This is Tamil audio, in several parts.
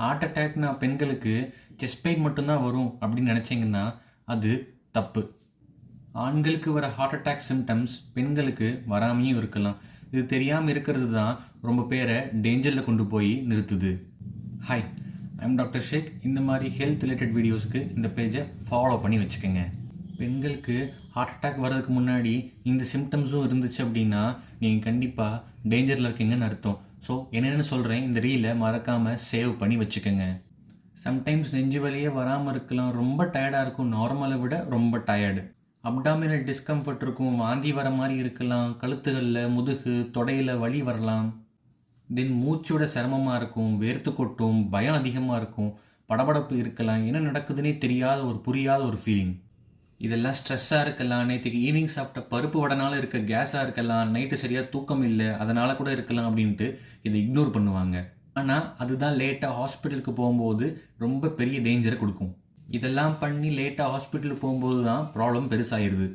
ஹார்ட் அட்டாக்னா பெண்களுக்கு செஸ்ட் பெயின் மட்டும்தான் வரும் அப்படின்னு நினச்சிங்கன்னா அது தப்பு. ஆண்களுக்கு வர ஹார்ட் அட்டாக் சிம்டம்ஸ் பெண்களுக்கு வராமையும் இருக்கலாம். இது தெரியாமல் இருக்கிறது தான் ரொம்ப பேரை டேஞ்சரில் கொண்டு போய் நிறுத்துது. ஹாய் ஐம் டாக்டர் ஷேக் இந்த மாதிரி ஹெல்த் ரிலேட்டட் வீடியோஸ்க்கு இந்த பேஜை ஃபாலோ பண்ணி வச்சுக்கோங்க. பெண்களுக்கு ஹார்ட் அட்டாக் வர்றதுக்கு முன்னாடி இந்த சிம்டம்ஸும் இருந்துச்சு அப்படின்னா நீங்கள் கண்டிப்பாக டேஞ்சரில் இருக்கீங்கன்னு அர்த்தம். ஸோ என்னென்னு சொல்கிறேன் இந்த ரீலை மறக்காமல் சேவ் பண்ணி வச்சுக்கோங்க. சம்டைம்ஸ் நெஞ்சு வலியே வராமல் இருக்கலாம். ரொம்ப டயர்டாக இருக்கும். நார்மலை விட ரொம்ப டயர்டு அப்டாமினல் டிஸ்கம்ஃபர்ட் இருக்கும். வாந்தி வர மாதிரி இருக்கலாம். கழுத்துகளில் முதுகு தொடையில் வலி வரலாம். தென் மூச்சோட சிரமமாக இருக்கும். வேர்த்து கொட்டும். பயம் அதிகமாக இருக்கும். படபடப்பு இருக்கலாம். என்ன நடக்குதுன்னே தெரியாத ஒரு புரியாத ஒரு ஃபீலிங் இதெல்லாம் ஸ்ட்ரெஸ்ஸாக இருக்கலாம். நேற்றுக்கு ஈவினிங் சாப்பிட்ட பருப்பு வடனால இருக்க கேஸாக இருக்கலாம். நைட்டு சரியாக தூக்கம் இல்லை. அதனால கூட இருக்கலாம் அப்படின்ட்டு இதை இக்னோர் பண்ணுவாங்க. ஆனால் அதுதான் லேட்டாக ஹாஸ்பிட்டலுக்கு போகும்போது ரொம்ப பெரிய டேஞ்சரை கொடுக்கும். இதெல்லாம் பண்ணி லேட்டாக ஹாஸ்பிட்டலுக்கு போகும்போது தான் ப்ராப்ளம் பெருசாகிடுது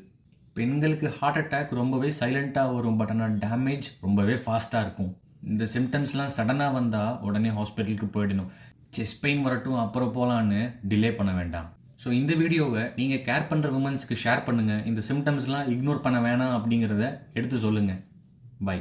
பெண்களுக்கு ஹார்ட் அட்டாக் ரொம்பவே சைலண்ட்டாக வரும். பட் ஆனால் டேமேஜ் ரொம்பவே ஃபாஸ்ட்டாக இருக்கும். இந்த சிம்டம்ஸ்லாம் சடனாக வந்தால் உடனே ஹாஸ்பிட்டலுக்கு போயிடணும். செஸ்ட் பெயின் வரட்டும் அப்புறம் போகலான்னு டிலே பண்ண வேண்டாம். ஸோ இந்த வீடியோவை நீங்கள் கேர் பண்ணுற உமன்ஸ்க்கு ஷேர் பண்ணுங்கள் இந்த சிம்டம்ஸ்லாம் இக்னோர் பண்ண வேணாம் அப்படிங்கிறத எடுத்து சொல்லுங்கள் பை